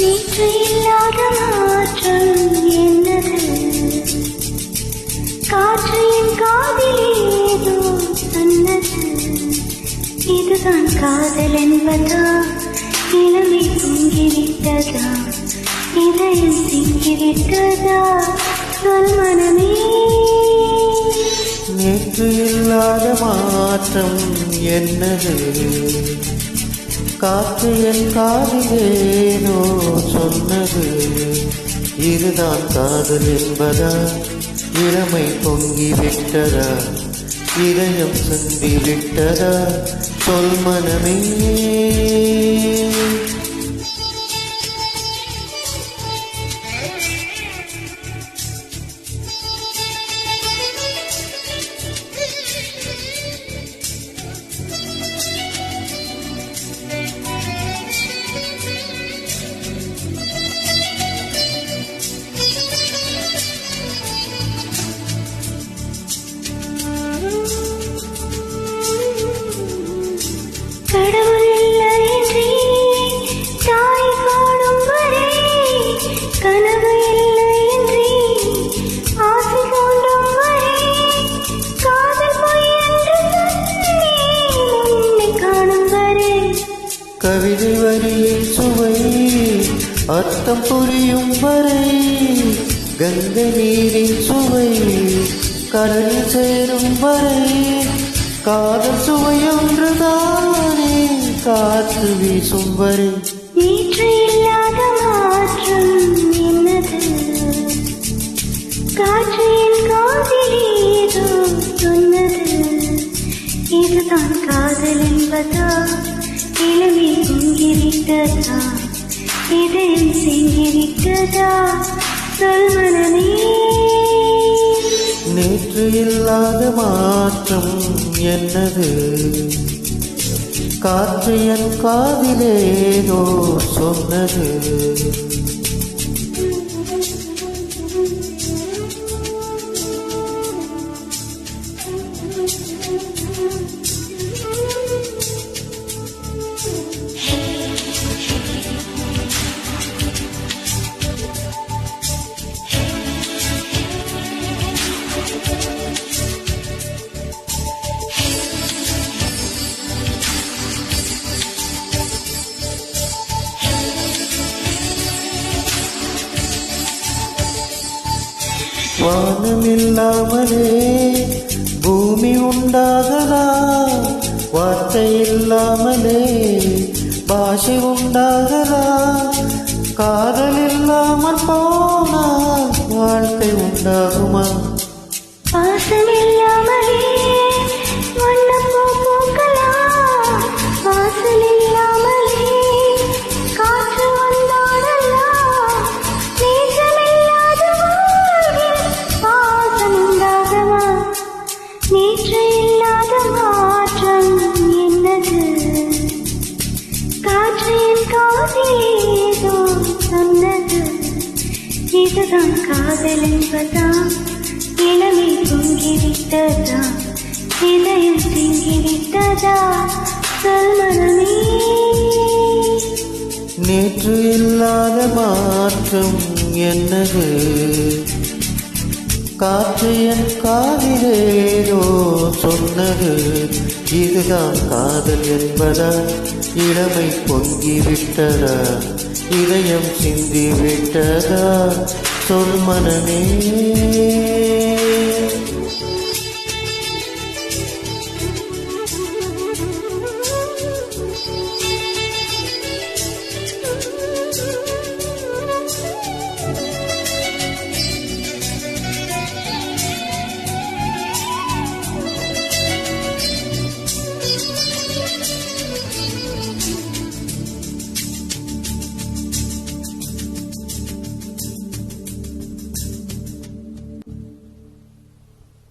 நேற்று இல்லாத மாற்றம் என்னது? காற்று என் காதிலேதோ சொன்னது. இதுதான் காதல் என்பதா? இளமை பொங்கிவிட்டதா இதயம் சிங்கிவிட்டதா சொல் மனமே. நேற்று இல்லாத மாற்றம் என்னது? காற்று என் காதிலேனோ சொன்னது. இதுதான் காதல் என்பதா? இளமை பொங்கி விட்டதா? இதயம் சந்தி விட்டதா? சொல் மனமே. கவிதை வரியில் சுவை அர்த்தம் புரியும் வரை கங்கை நீரின் சுவை கடலில் சேரும் வரை காதல் சுவையொன்றுதானே காற்று வீசும் வரை. நேற்று இல்லாத காற்று காதிலேதோ சொன்னது. இதுதான் காதல் என்பதா? இளமை பொங்கிவிட்டதா இதயம் செங்கிவிட்டதா சொல் மனமே. நேற்று இல்லாத மாற்றம் என்னது? காற்று என் காதிலேதோ சொன்னது. வானம் இல்லாமலே உண்டாகலா? வார்த்தை இல்லாமலே பாஷை உண்டாகலா? காதல் இல்லாமல் போனால் வாழ்க்கை உண்டாகுமா? இதுதான் காதல் என்பதா இளமை பொங்கிவிட்டதா இதயம் திங்கிவிட்டதா சொல்மனமே நேற்று இல்லாத மாற்றம் என்னது? காற்று என் காதிலேதோ சொன்னது. இதுதான் காதல் என்பதா? இளமை பொங்கி விட்டதா இதயம் சிந்தி விட்டதா சொல் மனமே.